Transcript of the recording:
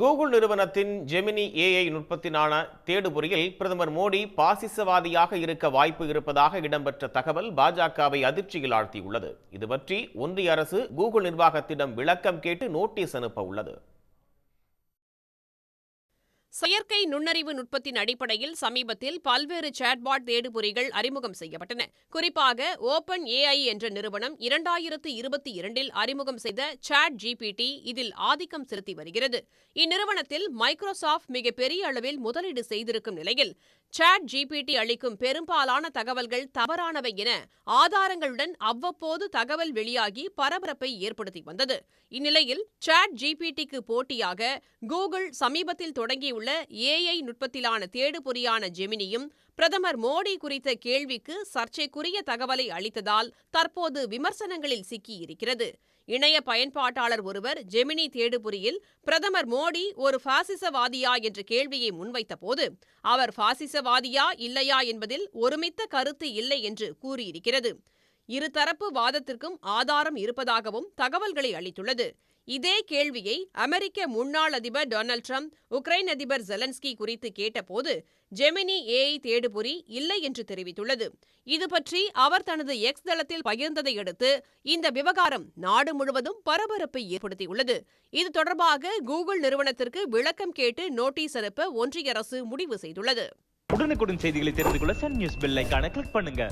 Google நிறுவனத்தின் Gemini AI நுட்பத்தினான தேடுபொறியில் பிரதமர் மோடி பாசிசவாதியாக இருக்க வாய்ப்பு இருப்பதாக இடம்பெற்ற தகவல் பாஜகவை அதிர்ச்சியில் ஆழ்த்தியுள்ளது. இது பற்றி ஒன்றிய அரசு கூகுள் நிர்வாகத்திடம் விளக்கம் கேட்டு நோட்டீஸ் அனுப்ப உள்ளது. செயற்கை நுண்ணறிவு நுட்பத்தின் அடிப்படையில் சமீபத்தில் பல்வேறு சாட்பாட் தேடுபொறிகள் அறிமுகம் செய்யப்பட்டன. குறிப்பாக ஓபன் ஏஐ என்ற நிறுவனம் இரண்டாயிரத்து இருபத்தி இரண்டில் அறிமுகம் செய்த சாட் ஜிபிடி இதில் ஆதிக்கம் செலுத்தி வருகிறது. இந்நிறுவனத்தில் மைக்ரோசாஃப்ட் மிகப்பெரிய அளவில் முதலீடு செய்திருக்கும் நிலையில் சாட் ஜிபிடி அளிக்கும் பெரும்பாலான தகவல்கள் தவறானவை என ஆதாரங்களுடன் அவ்வப்போது தகவல் வெளியாகி பரபரப்பை ஏற்படுத்தி வந்தது. இந்நிலையில் சாட் ஜிபிடிக்கு போட்டியாக கூகுள் சமீபத்தில் தொடங்கியுள்ள ஏஐ நுட்பத்திலான தேடுபொறியான ஜெமினியும் பிரதமர் மோடி குறித்த கேள்விக்கு சர்ச்சைக்குரிய தகவலை அளித்ததால் தற்போது விமர்சனங்களில் சிக்கியிருக்கிறது. இணைய பயன்பாட்டாளர் ஒருவர் ஜெமினி தேடுபொறியில் பிரதமர் மோடி ஒரு பாசிசவாதியா? என்ற கேள்வியை முன்வைத்தபோது அவர் பாசிசவாதியா இல்லையா? என்பதில் ஒருமித்த கருத்து இல்லை என்று கூறியிருக்கிறது. இருதரப்பு வாதத்திற்கும் ஆதாரம் இருப்பதாகவும் தகவல்களை அளித்துள்ளது. இதே கேள்வியை அமெரிக்க முன்னாள் அதிபர் டொனால்ட் ட்ரம்ப் உக்ரைன் அதிபர் ஜெலன்ஸ்கி குறித்து கேட்டபோது ஜெமினி ஏஐ தேடுபொறி இல்லை என்று தெரிவித்துள்ளது. இதுபற்றி அவர் தனது எக்ஸ் தளத்தில் பகிர்ந்ததை அடுத்து இந்த விவகாரம் நாடு முழுவதும் பரபரப்பை ஏற்படுத்தியுள்ளது. இது தொடர்பாக கூகுள் நிறுவனத்திற்கு விளக்கம் கேட்டு நோட்டீஸ் அனுப்ப ஒன்றிய அரசு முடிவு செய்துள்ளது. உடனுக்குடன் செய்திகளை தெரிந்து கொள்ள சன் நியூஸ் பெல் கிளிக் பண்ணுங்க.